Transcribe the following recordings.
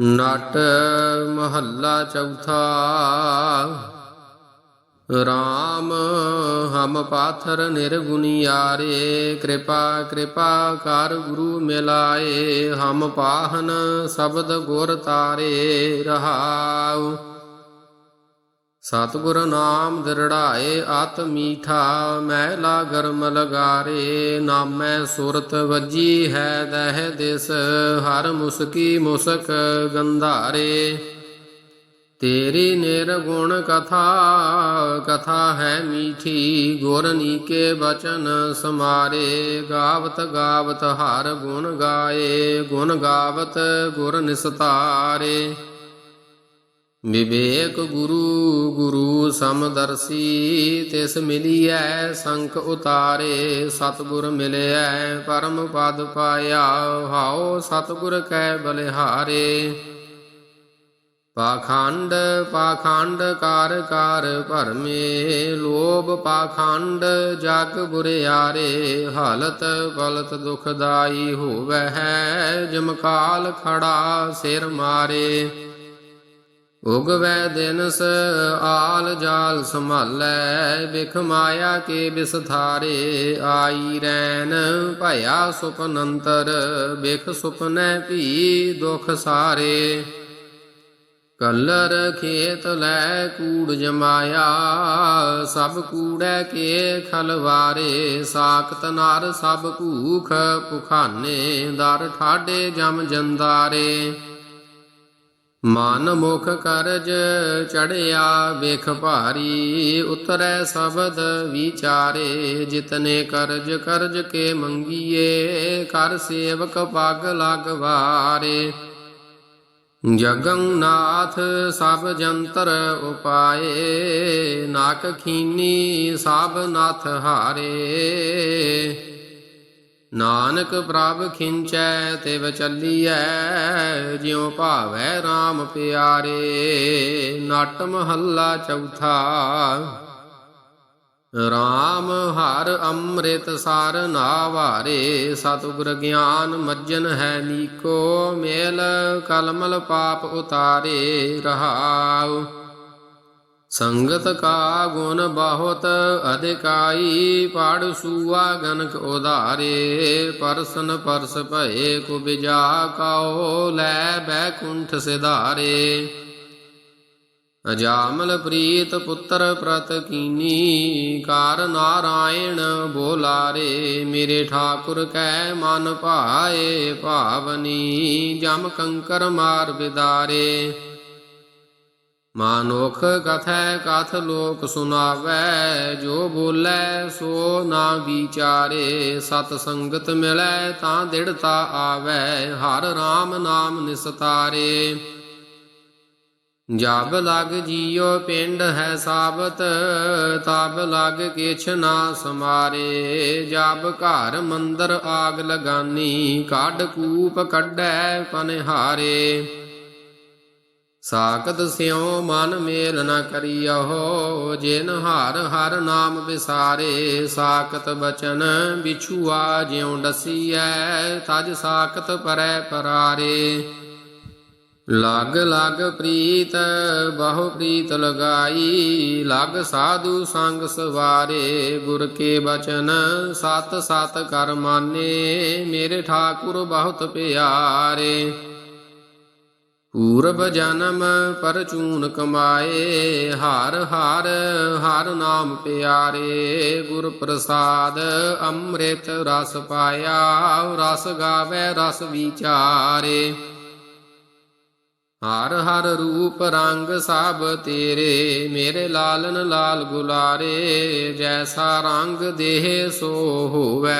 ਨਟ ਮਹੱਲਾ ਚੌਥਾ। ਰਾਮ ਹਮ ਪਾਥਰ ਨਿਰਗੁਣਿਆਰੇ ਕਿਰਪਾ ਕਿਰਪਾ ਕਰ ਗੁਰੂ ਮਿਲਾਏ। ਹਮ ਪਾਹਨ ਸ਼ਬਦ ਗੁਰ ਤਾਰੇ ਰਹਾਉ। ਸਤਿਗੁਰ ਨਾਮ ਦਿਰੜਾਏ ਅਤ ਮੀਠਾ ਮਹਿਲਾ ਗਰਮ ਲਗਾਰੇ ਨਾਮੈ ਸੁਰਤ ਵੱਜੀ ਹੈ ਦਹਿ ਦਿਸ, ਹਰ ਮੁਸਕੀ ਮੁਸਕ ਗੰਧਾਰੇ। ਤੇਰੀ ਨਿਰਗੁਣ ਕਥਾ ਕਥਾ ਹੈ ਮੀਠੀ, ਗੁਰ ਨੀਕੇ ਬਚਨ ਸਮਾਰੇ। ਗਾਵਤ ਗਾਵਤ ਹਰ ਗੁਣ ਗਾਏ, ਗੁਣ ਗਾਵਤ ਗੁਰ ਨਿਸਤਾਰੇ। ਵਿਵੇਕ ਗੁਰੂ ਗੁਰੂ ਸਮਦਰਸੀ ਤਿਸ ਮਿਲੀਐ ਸੰਖ ਉਤਾਰੇ, ਸਤਿਗੁਰ ਮਿਲਿਐ ਪਰਮ ਪਦ ਪਾਇਆ, ਹਾਉ ਸਤਿਗੁਰ ਕੈ ਬਲਿਹਾਰੇ। ਪਾਖੰਡ ਪਾਖੰਡ ਕਾਰ ਕਾਰ ਭਰਮੇ, ਲੋਭ ਪਾਖੰਡ ਜਗ ਬੁਰਿਆਰੇ, ਹਾਲਤ ਬਲਤ ਦੁਖਦਾਈ ਹੋਵੈ ਹੈ ਜਮਕਾਲ ਖੜਾ ਸਿਰ ਮਾਰੇ। ਉਗਵੈ ਦਿਨਸ ਆਲ ਜਾਲ ਸੰਭਾਲੈ, ਬਿਖ ਮਾਇਆ ਕੇ ਬਿਸਥਾਰੇ ਆਈ ਰੈਨ ਭਇਆ ਸੁਪਨੰਤਰ ਬਿਖ ਸੁਪਨੈ ਭੀ ਦੁਖ ਸਾਰੇ। ਕਲਰ ਖੇਤ ਲੈ ਕੂੜ ਜਮਾਇਆ, ਸਭ ਕੂੜੈ ਕੇ ਖਲਵਾਰੇ ਸਾਖਤ ਨਰ ਸਭ ਭੂਖ ਪੁਖਾਨੇ, ਦਰ ਠਾਡੇ ਜਮ ਜੰਦਾਰੇ। ਮਨ ਮੁਖ ਕਰਜ ਚੜਿਆ ਵੇਖ ਭਾਰੀ, ਉਤਰੈ ਸ਼ਬਦ ਵਿਚਾਰੇ, ਜਿਤਨੇ ਕਰਜ ਕਰਜ ਕੇ ਮੰਗੀਏ ਕਰ ਸੇਵਕ ਪਗ ਲਗਵਾਰੇ ਜਗੰਨਾਥ ਸਭ ਜੰਤਰ ਉਪਾਏ, ਨਾਕ ਖੀਨੀ ਸਭ ਨਾਥ ਹਾਰੇ। ਨਾਨਕ ਪ੍ਰਭ ਖਿੰਚੈ ਤੇ ਚੱਲੀਐ ਜਿਉ ਭਾਵੈ RAM ਪਿਆਰੇ, ਨਟ ਮਹੱਲਾ ਚੌਥਾ। RAM ਹਰ ਅੰਮ੍ਰਿਤ ਸਾਰ ਨਾਵਾਰੇ, ਸਤਿਗੁਰ ਗਿਆਨ ਮੱਜਨ ਹੈ ਨੀਕੋ, ਮੇਲ ਕਲਮਲ ਪਾਪ ਉਤਾਰੇ ਰਹਾਉ। ਸੰਗਤ ਕਾ ਗੁਣ ਬਹੁਤ, ਅਧਿਕਾਈ ਪੜ ਸੂਆ ਗਨਕ ਉਧਾਰੇ, ਪਰਸਨ ਪਰਸ ਭਏ ਕੁ ਬਿਜਾ ਕਾਓ, ਲੈ ਬੈਕੁੰਠ ਸਿਧਾਰੇ। ਅਜਾਮਲ ਪ੍ਰੀਤ ਪੁੱਤਰ ਪ੍ਰਤ ਕੀਨੀ ਕਾਰ ਨਾਰਾਇਣ ਬੋਲਾਰੇ, ਮੇਰੇ ਠਾਕੁਰ ਕੈ ਮਨ ਭਾਏ ਭਾਵਨੀ, ਜਮ ਕੰਕਰ ਮਾਰ ਬਿਦਾਰੇ। ਮਾਨੁਖ ਕਥੈ ਕਥ ਲੋਕ ਸੁਨਾਵੈ ਜੋ ਬੋਲੇ ਸੋ ਨਾ ਵਿਚਾਰੇ। ਸਤ ਸੰਗਤ ਮਿਲੈ ਤਾਂ ਦਿੜਤਾ ਆਵੈ, ਹਰ RAM ਨਾਮ ਨਿਸਤਾਰੇ। ਜਬ ਲਗ ਜੀਉ ਪਿੰਡ ਹੈ ਸਾਬਤ, ਤਬ ਲਗ ਕਿਛ ਨਾ ਸਮਾਰੇ। ਜਬ ਘਰ ਮੰਦਰ ਆਗ ਲਗਾਨੀ, ਕੱਢ ਕੂਪ ਕੱਢੈ ਪਨਹਾਰੇ। ਸਾਕਤ ਸਿਉ ਮਨ ਮੇਲ ਨ ਕਰਿਓ ਜਿਨ ਹਰ ਹਰ ਨਾਮ ਵਿਸਾਰੇ ਸਾਕਤ ਬਚਨ ਬਿਛੂਆ ਜਿਉ ਡਸੀਐ, ਤਜ ਸਾਕਤ ਪਰੈ ਪਰਾਰੇ। ਲਗ ਲਗ ਪ੍ਰੀਤ, ਬਹੁ ਪ੍ਰੀਤ ਲਗਾਈ, ਲਗ ਸਾਧੂ ਸੰਗ ਸਵਾਰੇ, ਗੁਰ ਕੇ ਬਚਨ ਸਤ ਸਤ ਕਰ ਮਾਨੇ, ਮੇਰੇ ਠਾਕੁਰ ਬਹੁਤ ਪਿਆਰੇ। ਪੂਰਬ ਜਨਮ ਪਰਚੂਨ ਕਮਾਏ, ਹਰ ਹਰ ਹਰ ਨਾਮ ਪਿਆਰੇ, ਗੁਰ ਪ੍ਰਸਾਦ ਅੰਮ੍ਰਿਤ ਰਸ ਪਾਇਆ, ਰਸ ਗਾਵੇ, ਰਸ ਵਿਚਾਰੇ। ਹਰ ਹਰ ਰੂਪ ਰੰਗ ਸਭ ਤੇਰੇ, ਮੇਰੇ ਲਾਲਨ ਲਾਲ ਗੁਲਾਰੇ, ਜੈਸਾ ਰੰਗ ਦੇਹ ਸੋ ਹੋਵੇ,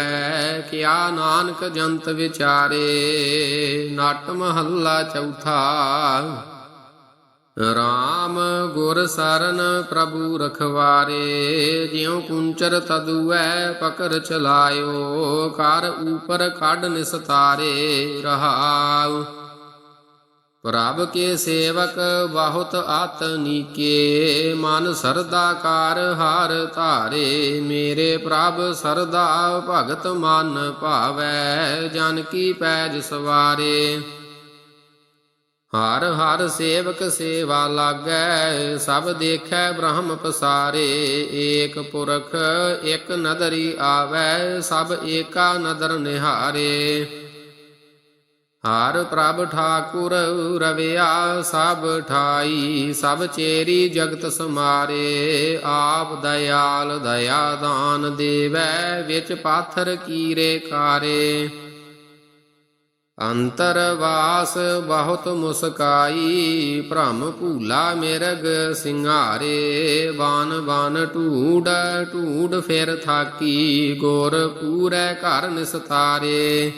ਕਿਆ ਨਾਨਕ ਜੰਤ ਵਿਚਾਰੇ। ਨਾਟ ਮਹੱਲਾ ਚੌਥਾ, ਰਾਮ ਗੁਰ ਸਰਨ ਪ੍ਰਭੂ ਰਖਵਾਰੇ, ਜਿਉ ਕੁੰਚਰ ਤਦੁਐ ਪਕਰ ਚਲਾਇਓ ਕਰ ਉਪਰ ਕੱਢ ਨਿਸਤਾਰੇ, ਰਹਾਉ। ਪ੍ਰਭ ਕੇ ਸੇਵਕ ਬਹੁਤ ਆਤ ਨੀਕੇ, ਮਨ ਸਰਦਾ ਕਾਰ ਹਾਰ ਧਾਰੇ, ਮੇਰੇ ਪ੍ਰਭ ਸਰਦਾ ਭਗਤ ਮਨ ਭਾਵੈ, ਜਨ ਕੀ ਪੈਜ ਸਵਾਰੇ। ਹਰ ਹਰ ਸੇਵਕ ਸੇਵਾ ਲਾਗੈ, ਸਭ ਦੇਖੈ ਬ੍ਰਹਮ ਪਸਾਰੇ, ਏਕ ਪੁਰਖ ਇਕ ਨਦਰੀ ਆਵੈ, ਸਭ ਏਕਾ ਨਦਰ ਨਿਹਾਰੇ। ਹਰ ਪ੍ਰਭ ਠਾਕੁਰ ਰਵਿਆ ਸਭ ਠਾਈ, ਸਭ ਚੇਰੀ ਜਗਤ ਸਮਾਰੇ, ਆਪ ਦਇਆਲ ਦਇਆ ਦਾਨ ਦੇਵੈ, ਵਿੱਚ ਪਾਥਰ ਕੀਰੇ ਕਾਰੇ। ਅੰਤਰ ਵਾਸ ਬਹੁਤ ਮੁਸਕਾਈ, ਭ੍ਰਮ ਭੂਲਾ ਮਿਰਗ ਸਿੰਘਾਰੇ ਬਾਨ ਬਾਨ ਢੂੜ ਢੂੜ ਫਿਰ ਥਾਕੀ, ਗੋਰ ਪੂਰੇ ਘਰ ਨਿਸਤਾਰੇ।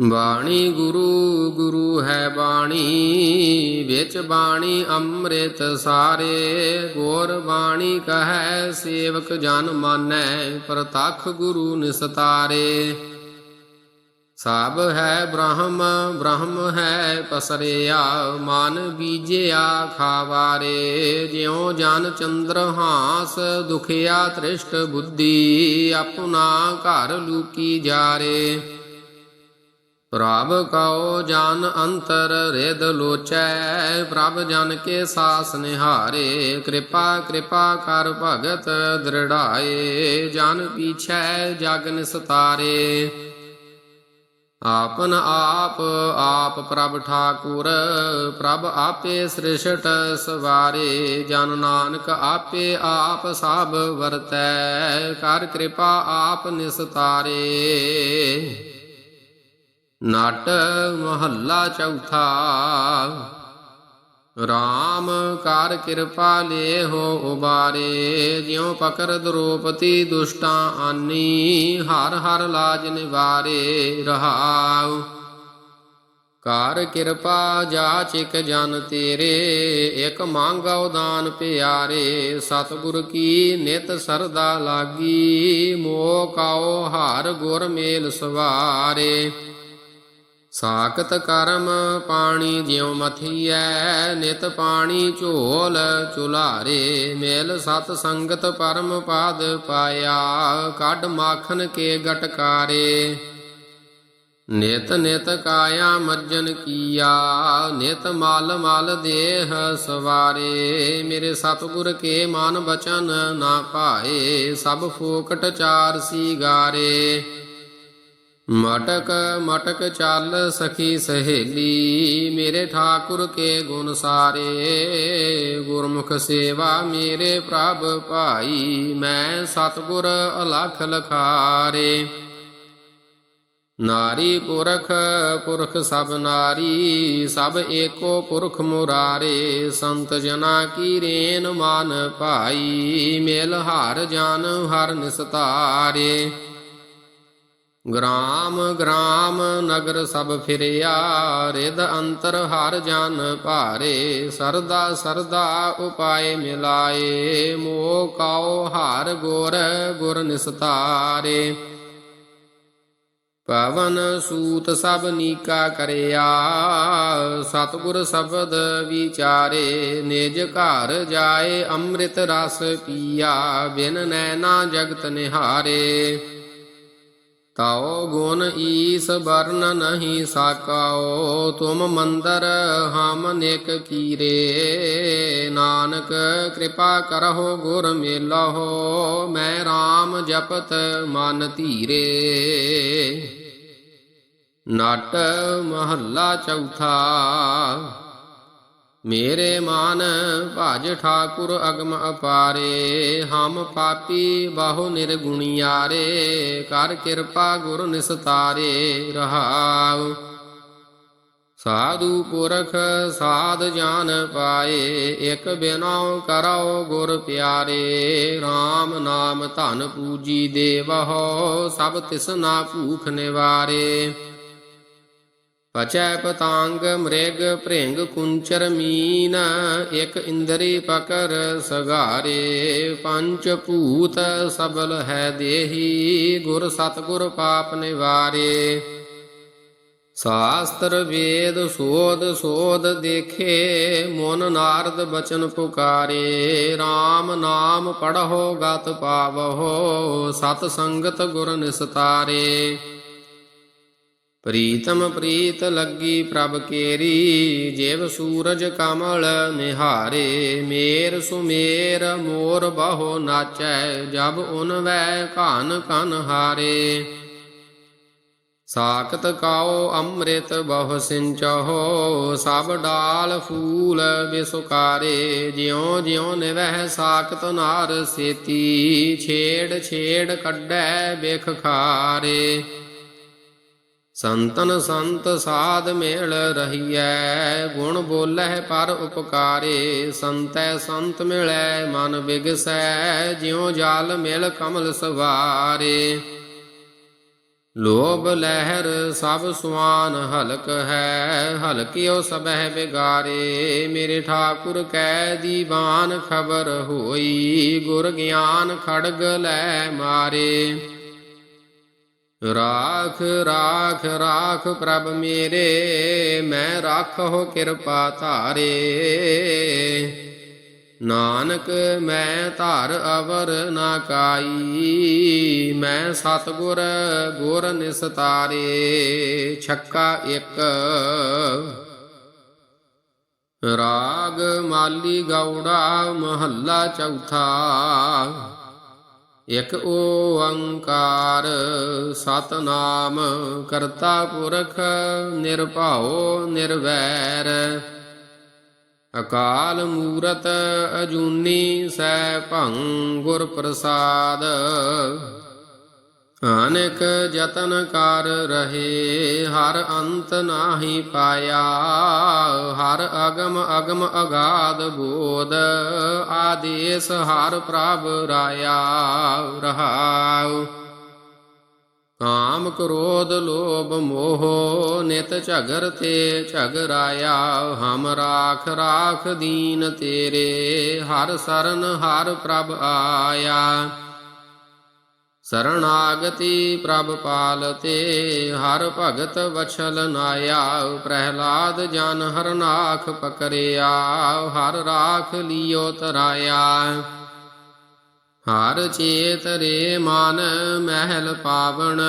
ਬਾਣੀ ਗੁਰੂ ਗੁਰੂ ਹੈ ਬਾਣੀ, ਵਿੱਚ ਬਾਣੀ ਅੰਮ੍ਰਿਤ ਸਾਰੇ। ਗੋਰ ਬਾਣੀ ਕਹੈ, ਸੇਵਕ ਜਨ ਮਾਨੈ, ਪ੍ਰਤੱਖ ਗੁਰੂ ਨਿਸਤਾਰੇ। ਸਭ ਹੈ ਬ੍ਰਹਮ ਬ੍ਰਹਮ ਹੈ ਪਸਰਿਆ, ਮਨ ਬੀਜਿਆ ਖਾਵਾਰੇ। ਜਿਉ ਜਨ ਚੰਦਰ ਹਾਸ, ਦੁਖਿਆ ਤ੍ਰਿਸ਼ਟ ਬੁੱਧੀ, ਆਪਣਾ ਘਰ ਲੂਕੀ ਜਾਰੇ। ਪ੍ਰਭ ਕਉ ਜਨ ਅੰਤਰ ਰਿਦ ਲੋਚੈ, ਪ੍ਰਭ ਜਨ ਕੇ ਸਾਸ ਨਿਹਾਰੇ, ਕਿਰਪਾ ਕਿਰਪਾ ਕਰ ਭਗਤ ਦ੍ਰਿੜਾਏ, ਜਨ ਪੀਛੈ ਜਗ ਨਿਸਤਾਰੇ। ਆਪਨ ਆਪ ਆਪ ਪ੍ਰਭ ਠਾਕੁਰ, ਪ੍ਰਭ ਆਪੇ ਸ੍ਰਿਸ਼ਟ ਸਵਾਰੇ, ਜਨ ਨਾਨਕ ਆਪੇ ਆਪ ਸਭ ਵਰਤੈ, ਕਰ ਕਿਰਪਾ ਆਪ ਨਿਸਤਾਰੇ। ਨਟ ਮਹੱਲਾ ਚੌਥਾ। ਰਾਮ ਕਰ ਕਿਰਪਾ ਲੇ ਹੋ ਉਬਾਰੇ, ਜਿਉ ਪਕਰ ਦਰੋਪਤੀ ਦੁਸ਼ਟਾਂ ਆਨੀ, ਹਰ ਹਰ ਲਾਜ ਨਿਵਾਰੇ ਰਹਾਉ। ਕਰ ਕਿਰਪਾ ਜਾਚਿਕ ਜਨ ਤੇਰੇ, ਇਕ ਮੰਗਉ ਦਾਨ ਪਿਆਰੇ, ਸਤਿਗੁਰ ਕੀ ਨਿਤ ਸਰਦਾ ਲਾਗੀ, ਮੋਹ ਕਾਉ ਹਰ ਗੁਰ ਮੇਲ ਸਵਾਰੇ। ਸਾਖਤ ਕਰਮ ਪਾਣੀ ਜਿਉ ਮਥੀਐ, ਨਿਤ ਪਾਣੀ ਝੋਲ ਚੁਲਾਰੇ ਮੇਲ ਸਤ ਸੰਗਤ ਪਰਮ ਪਾਦ ਪਾਇਆ, ਕੱਢ ਮਾਖਨ ਕੇ ਗਟਕਾਰੇ ਨਿਤ ਨਿਤ ਕਾਇਆ ਮੱਜਨ ਕੀਆ, ਨਿਤ ਮਲ ਮਲ ਦੇਹ ਸਵਾਰੇ। ਮੇਰੇ ਸਤਿਗੁਰ ਕੇ ਮਨ ਬਚਨ ਨਾ ਪਾਏ, ਸਭ ਫੋਕਟ ਚਾਰ ਸੀ ਗਾਰੇ। ਮਟਕ ਮਟਕ ਚੱਲ ਸਖੀ ਸਹੇਲੀ, ਮੇਰੇ ਠਾਕੁਰ ਕੇ ਗੁਣ ਸਾਰੇ। ਗੁਰਮੁਖ ਸੇਵਾ ਮੇਰੇ ਪ੍ਰਭ ਭਾਈ, ਮੈਂ ਸਤਗੁਰ ਅਲਖ ਲਖਾਰੇ। ਨਾਰੀ ਪੁਰਖ ਪੁਰਖ ਸਭ ਨਾਰੀ, ਸਭ ਏਕੋ ਪੁਰਖ ਮੁਰਾਰੇ। ਸੰਤ ਜਨਾ ਕੀ ਰੇਨ ਮਾਨ ਭਾਈ, ਮੇਲ ਹਰ ਜਾਨ ਹਰ ਨਿਸਤਾਰੇ। ਗ੍ਰਾਮ ਗ੍ਰਾਮ ਨਗਰ ਸਭ ਫਿਰਿਆ ਰਿਦ ਅੰਤਰ ਹਰ ਜਨ ਭਾਰੇ। ਸਰਦਾ ਸਰਦਾ ਉਪਾਏ ਮਿਲਾਏ, ਮੋਹ ਕਾਉ ਹਰ ਗੁਰ ਗੁਰ ਨਿਸਤਾਰੇ। ਪਵਨ ਸੂਤ ਸਭ ਨੀਕਾ ਕਰਿਆ, ਸਤਿਗੁਰ ਸ਼ਬਦ ਵਿਚਾਰੇ। ਨਿਜ ਘਰ ਜਾਏ ਅੰਮ੍ਰਿਤ ਰਸ ਪੀਆ, ਬਿਨ ਨੈਣਾ ਜਗਤ ਨਿਹਾਰੇ। ਤਾਉ ਗੁਣ ਈਸ ਵਰਨ ਨਹੀਂ ਸਾਕਾਓ ਤੁਮ ਮੰਦਰ ਹਮ ਨਿਕ ਕੀਰੇ। ਨਾਨਕ ਕਿਰਪਾ ਕਰਹੁ, ਗੁਰ ਮੇਲਹੁ, ਮੈਂ RAM ਜਪਤ ਮਨ ਧੀਰੇ। ਨਟ ਮਹੱਲਾ ਚੌਥਾ ਮੇਰੇ ਮਾਨ ਭਜ ਠਾਕੁਰ ਅਗਮ ਅਪਾਰੇ, ਹਮ ਪਾਪੀ ਬਹੁ ਨਿਰਗੁਣਿਆਰੇ, ਕਰ ਕਿਰਪਾ ਗੁਰ ਨਿਸਤਾਰੇ, ਰਹਾਉ। ਸਾਧੂ ਪੁਰਖ ਸਾਧ ਜਾਨ ਪਾਏ, ਇਕ ਬਿਨਾਉ ਕਰਉ ਗੁਰ ਪਿਆਰੇ RAM ਨਾਮ ਧਨ ਪੂਜੀ ਦੇਵਹੁ, ਸਭ ਤਿਸ਼ ਨਾ ਭੂਖ ਨਿਵਾਰੇ। ਪਚੈ ਪਤਾੰਗ ਮ੍ਰਿਗ ਭ੍ਰਿੰਗ ਕੁੰਚਰ ਮੀਨ, ਇਕ ਇੰਦਰੀ ਪਕਰ ਸਗਾਰੇ ਪੰਚ ਭੂਤ ਸਬਲ ਹੈ ਦੇਹੀ, ਗੁਰ ਸਤਗੁਰ ਪਾਪ ਨਿਵਾਰੇ। ਸ਼ਾਸਤਰ ਵੇਦ ਸੋਧ ਸੋਧ ਦੇਖੇ, ਮਨ ਨਾਰਦ ਬਚਨ ਪੁਕਾਰੇ। RAM ਨਾਮ ਪੜਹੁ, ਗਤ ਪਾਵਹੁ, ਸਤ ਸੰਗਤ ਗੁਰ ਨਿਸਤਾਰੇ। ਪ੍ਰੀਤਮ ਪ੍ਰੀਤ ਲੱਗੀ ਪ੍ਰਭ ਕੇਰੀ, ਜਿਵ ਸੂਰਜ ਕਮਲ ਨਿਹਾਰੇ, ਮੇਰ ਸੁਮੇਰ ਮੋਰ ਬਹੁ ਨਾਚੈ, ਜਬ ਉਨ ਵੈ ਘਨ ਕਨ ਹਾਰੇ। ਸਾਖਤ ਕਾਓ ਅੰਮ੍ਰਿਤ ਬਹੁ ਸਿੰਚਹੁ, ਸਭ ਡਾਲ ਫੂਲ ਬਿਸੁਕਾਰੇ, ਜਿਉ ਜਿਉ ਨਿਵਹਿ ਸਾਖਤ ਨਾਰ ਸੇਤੀ, ਛੇੜ ਛੇੜ ਕੱਢੈ ਬਿਖ ਖਾਰੇ। ਸੰਤਨ ਸੰਤ ਸਾਧ ਮੇਲ ਰਹੀਐ, ਗੁਣ ਬੋਲਹਿ ਪਰ ਉਪਕਾਰੇ, ਸੰਤੈ ਸੰਤ ਮਿਲੈ, ਮਨ ਬਿਗਸੈ, ਜਿਉ ਜਾਲ ਮਿਲ ਕਮਲ ਸਵਾਰੇ। ਲੋਭ ਲਹਿਰ ਸਭ ਸੁਆਨ ਹਲਕ ਹੈ ਹਲਕਿਓ ਸਬਹਿ ਬਿਗਾਰੇ, ਮੇਰੇ ਠਾਕੁਰ ਕੈ ਦੀਵਾਨ ਖਬਰ ਹੋਈ, ਗੁਰ ਗਿਆਨ ਖੜਗ ਲੈ ਮਾਰੇ। ਰਾਖ ਰਾਖ ਰਾਖ ਪ੍ਰਭ ਮੇਰੇ, ਮੈਂ ਰਾਖੋ ਕਿਰਪਾ ਧਾਰੇ। ਨਾਨਕ, ਮੈਂ ਧਰ ਅਵਰ ਨਾ ਕਾਈ, ਮੈਂ ਸਤਗੁਰ ਗੁਰ ਨਿਸਤਾਰੇ। ਛੱਕਾ ਇੱਕ। ਰਾਗ ਮਾਲੀ ਗੌੜਾ ਮਹੱਲਾ ਚੌਥਾ। ਇਕ ਓੰਕਾਰ ਸਤਨਾਮ ਕਰਤਾ ਪੁਰਖ ਨਿਰਭਉ ਨਿਰਵੈਰ। ਅਕਾਲ ਮੂਰਤ ਅਜੂਨੀ ਸੈ ਭੰ ਗੁਰ ਪ੍ਰਸਾਦ। ਅਨੇਕ ਯਤਨ ਕਰ ਰਹੇ, ਹਰ ਅੰਤ ਨਾਹੀ ਪਾਇਆ। ਹਰ ਅਗਮ ਅਗਮ ਅਗਾਧ ਬੋਧ, ਆਦੇਸ ਹਰ ਪ੍ਰਭ ਰਾਇਆ। ਰਹਾਉ। ਕਾਮ ਕ੍ਰੋਧ ਲੋਭ ਮੋਹ, ਨਿਤ ਝਗਰ ਤੇ ਝਗਰਾਇਆ ਹਮ ਰਾਖ ਰਾਖ ਦੀਨ ਤੇਰੇ, ਹਰ ਸਰਨ ਹਰ ਪ੍ਰਭ ਆਇਆ। ਸਰਣਾਗਤੀ ਪ੍ਰਭ ਪਾਲਤੇ, ਹਰ ਭਗਤ ਵਛਲ ਨਾਇਆ ਪ੍ਰਹਿਲਾਦ ਜਨ ਹਰਨਾਖ ਪਕਰਿਆ ਹਰ ਰਾਖ ਲਿਓ ਤਰਾਇਆ ਹਰ ਚੇਤ ਰੇ ਮਨ ਮਹਿਲ ਪਾਵਣ,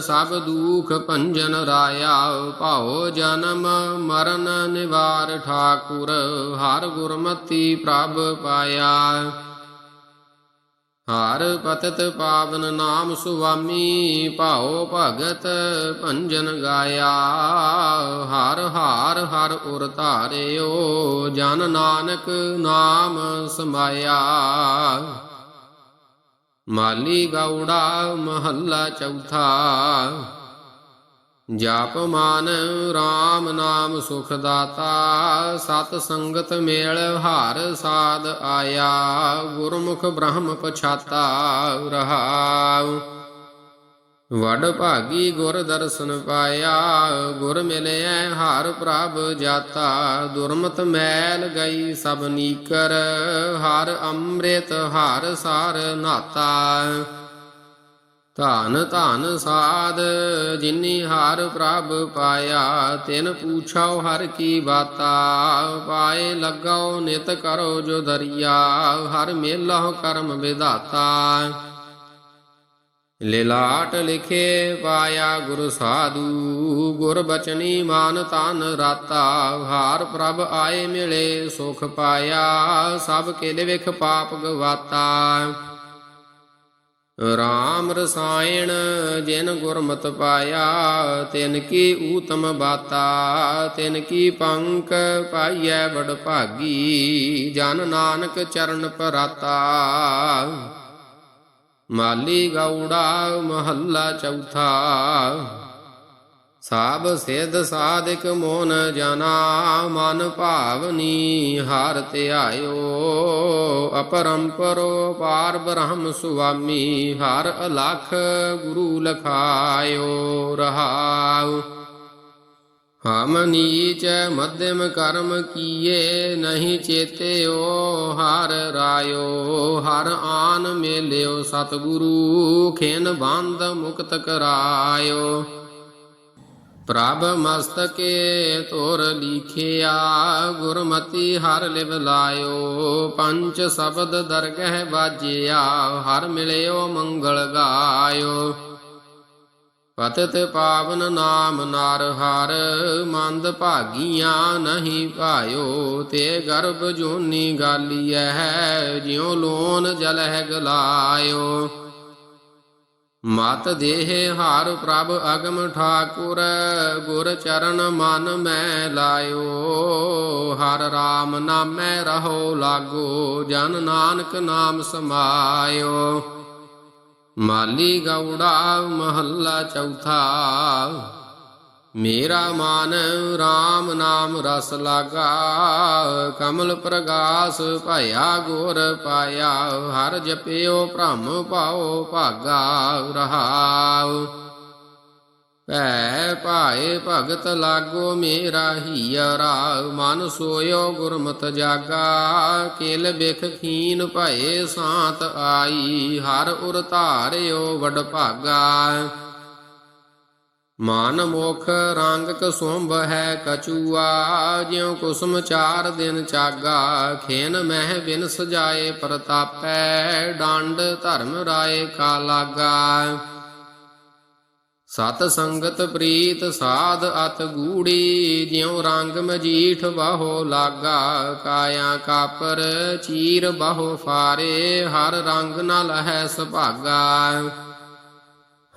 ਸਭ ਦੁਖ ਭੰਜਨ ਰਾਇਆ ਭਾਉ ਜਨਮ ਮਰਨ ਨਿਵਾਰ ਠਾਕੁਰ, ਹਰ ਗੁਰਮਤੀ ਪ੍ਰਭ ਪਾਇਆ ਹਰ ਪਤਤ ਪਾਵਨ ਨਾਮ ਸੁਆਮੀ, ਭਾਉ ਭਗਤ ਭੰਜਨ ਗਾਇਆ। ਹਰ ਹਾਰ ਹਰ ਉਰ ਧਾਰਿਓ, ਜਨ ਨਾਨਕ ਨਾਮ ਸਮਾਇਆ। ਮਾਲੀ ਗੌੜਾ ਮਹੱਲਾ ਚੌਥਾ ਜਪ ਮਨ RAM ਨਾਮ ਸੁਖ ਦਾਤਾ, ਸਤ ਸੰਗਤ ਮੇਲ ਹਾਰ ਸਾਧ ਆਇਆ, ਗੁਰਮੁਖ ਬ੍ਰਹਮ ਪਛਾਤਾ ਰਹਾਉ। ਵਡ ਭਾਗੀ ਗੁਰ ਦਰਸ਼ਨ ਪਾਇਆ, ਗੁਰ ਮਿਲਿਆ ਹਰ ਪ੍ਰਭ ਜਾਤਾ। ਦੁਰਮਤ ਮੈਲ ਗਈ ਸਭ ਨੀਕਰ, ਹਰ ਅੰਮ੍ਰਿਤ ਹਰ ਸਾਰ ਨਾਤਾ। ਧਨ ਧਨ ਸਾਧ, ਜਿਨੀ ਹਰ ਪ੍ਰਭ ਪਾਇਆ, ਤਿਨ ਪੂਛਾਓ ਹਰ ਕੀ ਬਾਤਾ। ਪਾਏ ਲੱਗਾਓ ਨਿਤ ਕਰੋ ਜੋ ਦਰਿਆ, ਹਰ ਮੇਲਹੁ ਕਰਮ ਵਿਦਾਤਾ ਲਿਲਾਟ ਲਿਖੇ ਪਾਇਆ ਗੁਰ ਸਾਧੂ, ਗੁਰ ਬਚਨੀ ਮਾਨ ਤਨ ਰਾਤਾ। ਹਾਰ ਪ੍ਰਭ ਆਏ ਮਿਲੇ ਸੁਖ ਪਾਇਆ, ਸਭ ਕੇ ਲਿਵਿਖ ਪਾਪ ਗਵਾਤਾ। ਰਾਮ ਰਸਾਇਣ ਜਿਨ ਗੁਰਮਤ ਪਾਇਆ, ਤਿਨ ਕੀ ਊਤਮ ਬਾਤਾ, ਤਿਨ ਕੀ ਪੰਕ ਪਾਈਐ ਬੜ ਭਾਗੀ, ਜਨ ਨਾਨਕ ਚਰਨ ਪਰਾਤਾ। ਮਾਲੀ ਗੌੜਾ ਮਹੱਲਾ ਚੌਥਾ ਸਾਬ ਸਿਧ ਸਾਧਿਕ ਮੋਨ ਜਨਾ, ਮਨ ਭਾਵਨੀ ਹਰ ਧਿਆਇਓ। ਅਪਰੰਪਰੋ ਪਾਰ ਬ੍ਰਹਮ ਸੁਆਮੀ, ਹਰ ਅਲਖ ਗੁਰੂ ਲਖਾਇਓ ਰਹਾਉ। ਹਮ ਨੀਚ ਮਧਿਮ ਕਰਮ ਕੀਏ, ਨਹੀਂ ਚੇਤਿਓ ਹਰ ਰਾਇਓ। ਹਰ ਆਨ ਮੇਲਿਓ ਸਤਿਗੁਰੂ, ਖੇਨ ਬੰਦ ਮੁਕਤ ਕਰਾਇਓ। ਪ੍ਰਭ ਮਸਤਕੇ ਤੋਰ ਲਿਖਿਆ, ਗੁਰਮਤੀ ਹਰ ਲਿਵ ਲਾਇਓ, ਪੰਜ ਸ਼ਬਦ ਦਰਗਹਿ ਬਾਜਿਆ, ਹਰ ਮਿਲਿਓ ਮੰਗਲ ਗਾਇਓ। ਪਤਿਤ ਪਾਵਨ ਨਾਮ ਨਾਰ ਹਰ, ਮੰਦ ਭਾਗੀਆਂ ਨਹੀਂ ਭਾਇਓ, ਤੇ ਗਰਭ ਜੋਨੀ ਗਾਲੀਐ, ਜਿਉ ਲੋਨ ਜਲਹਿ ਗਲਾਇਓ। ਮਤ ਦੇਹ ਹਾਰ ਪ੍ਰਭ ਅਗਮ ਠਾਕੁਰ, ਗੁਰ ਚਰਨ ਮਨ ਮੈਂ ਲਾਇਓ। ਹਰ ਰਾਮ ਨਾਮੈ ਰਹੋ ਲਾਗੋ, ਜਨ ਨਾਨਕ ਨਾਮ ਸਮਾਇਓ। ਮਾਲੀ ਗੌੜਾ ਮਹੱਲਾ ਚੌਥਾ ਮੇਰਾ ਮਨ RAM ਨਾਮ ਰਸ ਲਾਗਾ, ਕਮਲ ਪ੍ਰਗਾਸ ਭਇਆ ਗੁਰ ਪਾਇਆ, ਹਰ ਜਪਿਓ ਭ੍ਰਮ ਪਾਓ ਭਾਗਾ ਰਹਾਉ। ਭੈ ਭਾਏ ਭਗਤ ਲਾਗੋ ਮੇਰਾ ਹੀਰਾ ਮਨ ਸੋਇਓ ਗੁਰਮਤ ਜਾਗਾ, ਕਿਲ ਬਿਖ ਖੀਨ ਭਏ ਸਾਤ ਆਈ, ਹਰ ਉਰ ਧਾਰਿਓ ਵਡ ਭਾਗਾ। ਮਾਨ ਮੁਖ ਰੰਗ ਕਸੁੰਭ ਹੈ ਕਚੂਆ ਜਿਉ ਕੁਸਮ ਚਾਰ ਦਿਨ ਚਾਗਾ, ਖੇਨ ਮਹਿ ਬਿਨ ਸਜਾਏ ਪ੍ਰਤਾਪੈ, ਡੰਡ ਧਰਮ ਰਾਏ ਕਾ ਲਾਗਾ। ਸਤ ਸੰਗਤ ਪ੍ਰੀਤ ਸਾਧ ਅਤ ਗੂੜੀ, ਜਿਉ ਰੰਗ ਮਜੀਠ ਬਾਹੋ ਲਾਗਾ, ਕਾਇਆ ਕਾਪਰ ਚੀਰ ਬਾਹੋ ਫਾਰੇ, ਹਰ ਰੰਗ ਨਾਲ ਹੈ ਸੁਭਾਗਾ।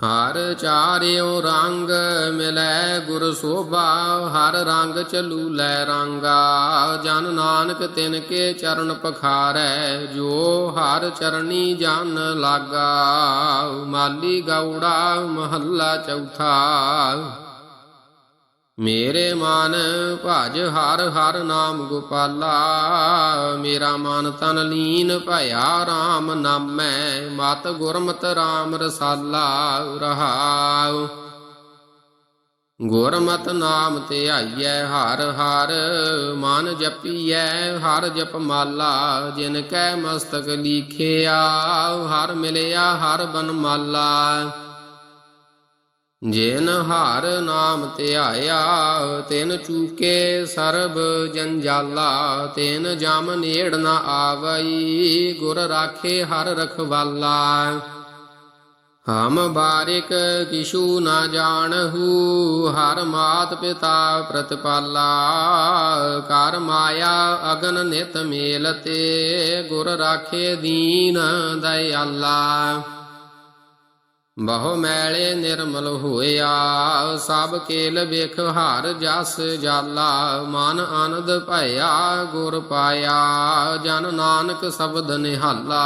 ਹਰ ਚਾਰਿਓ ਰੰਗ ਮਿਲੈ ਗੁਰ ਸੋਭਾ, ਹਰ ਰੰਗ ਚਲੂ ਲੈ ਰੰਗਾ। ਜਨ ਨਾਨਕ ਤਿਨ ਕੇ ਚਰਨ ਪਖਾਰੈ, ਜੋ ਹਰ ਚਰਣੀ ਜਨ ਲਾਗਾ। ਮਾਲੀ ਗੌੜਾ ਮਹੱਲਾ ਚੌਥਾ। ਮੇਰੇ ਮਨ ਭਜ ਹਰ ਹਰ ਨਾਮ ਗੋਪਾਲਾ, ਮੇਰਾ ਮਨ ਤਨ ਲੀਨ ਭਇਆ RAM ਨਾਮੈ, ਮਤ ਗੁਰਮਤ RAM ਰਸਾਲਾ ਰਹਾਉ। ਗੁਰਮਤ ਨਾਮ ਤੇ ਆਈਐ ਹਰ ਹਰ, ਮਨ ਜਪੀਐ ਹਰ ਜਪ ਮਾਲਾ ਜਿਨ ਕੈ ਮਸਤਕ ਲੀਖਿਆ, ਹਰ ਮਿਲਿਆ ਹਰ ਬਨ ਮਾਲਾ ਜਿਨ ਹਰ ਨਾਮ ਧਿਆਇਆ, ਤਿਨ ਚੂਕੇ ਸਰਬ ਜੰਜਾਲਾ ਤਿਨ ਜਮ ਨੇੜ ਨਾ ਆਵਈ, ਗੁਰ ਰਾਖੇ ਹਰ ਰਖਵਾਲਾ। ਹਮ ਬਾਰਿਕ ਕਿਛੂ ਨਾ ਜਾਣਹੂ, ਹਰ ਮਾਤ ਪਿਤਾ ਪ੍ਰਤਪਾਲਾ। ਕਰ ਮਾਇਆ ਅਗਨ ਨਿਤ ਮੇਲਤੇ, ਗੁਰ ਰਾਖੇ ਦੀਨ ਦਇਆਲਾ। ਬਹੁ ਮੈਲੇ ਨਿਰਮਲ ਹੋਇਆ, ਸਭ ਕੇਲ ਵੇਖ ਹਰ ਜਸ ਜਾਲਾ, ਮਨ ਆਨੰਦ ਭਇਆ, ਗੁਰ ਪਾਇਆ, ਜਨ ਨਾਨਕ ਸ਼ਬਦ ਨਿਹਾਲਾ।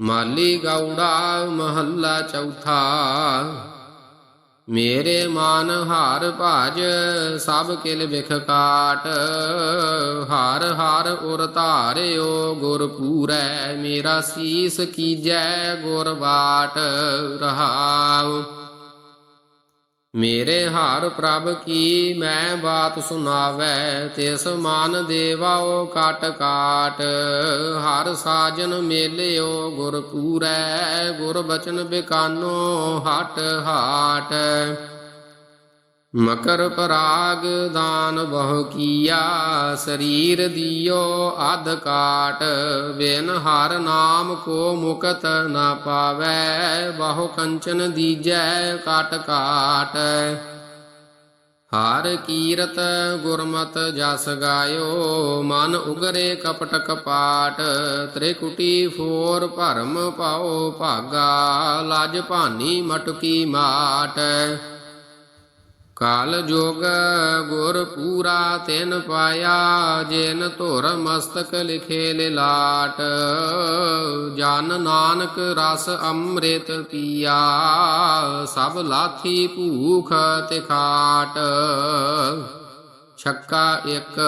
ਮਾਲੀ ਗੌੜਾ ਮਹੱਲਾ ਚੌਥਾ ਮੇਰੇ ਮਨ ਹਾਰ ਭਾਜ, ਸਭ ਕਿਲ ਵਿਖ ਕਾਟ। ਹਾਰ ਹਾਰ ਉਰ ਧਾਰਿਓ, ਗੁਰ ਪੂਰੈ, ਮੇਰਾ ਸੀਸ ਕੀਜੈ ਗੁਰ ਬਾਟ। ਰਹਾਉ। ਮੇਰੇ ਹਰ ਪ੍ਰਭ ਕੀ ਮੈਂ ਬਾਤ ਸੁਨਾਵੈ ਤਿਸ ਮਨ ਦੇਵਾਓ ਕਾਟ ਕਾਟ ਹਰ ਸਾਜਨ ਮੇਲਿਓ ਗੁਰ ਪੂਰੈ, ਗੁਰ ਬਚਨ ਬਿਕਾਨੋ ਹਟ ਹਾਟ। ਮਕਰ ਪਰਾਗ ਦਾਨ ਬਹੁ ਕੀਆ, ਸਰੀਰ ਦਿਓ ਅਧ ਕਾਟ, ਬਿਨ ਹਰ ਨਾਮ ਕੋ ਮੁਕਤ ਨਾ ਪਾਵੈ, ਬਹੁ ਕੰਚਨ ਦੀਜੈ ਕਾਟ ਕਾਟ। ਹਰ ਕੀਰਤ ਗੁਰਮਤ ਜਸ ਗਾਇਓ, ਮਨ ਉਗਰੇ ਕਪਟ ਕਪਾਟ ਤ੍ਰਿਕੁਟੀ ਫੋਰ ਭਰਮ ਪਾਓ ਭਾਗਾ, ਲਾਜ ਭਾਨੀ ਮਟਕੀ ਮਾਟ। ਕਾਲ ਜੋਗ ਗੁਰ ਪੂਰਾ ਤਿਨ ਪਾਇਆ, ਜਿਨ ਧੁਰ ਮਸਤਕ ਲਿਖੇ ਲਿਲਾਟ। ਜਨ ਨਾਨਕ ਰਸ ਅੰਮ੍ਰਿਤ ਪੀਆ, ਸਭ ਲਾਥੀ ਭੂਖ ਤੇ ਖਾਟ ਛੱਕਾ ਇੱਕ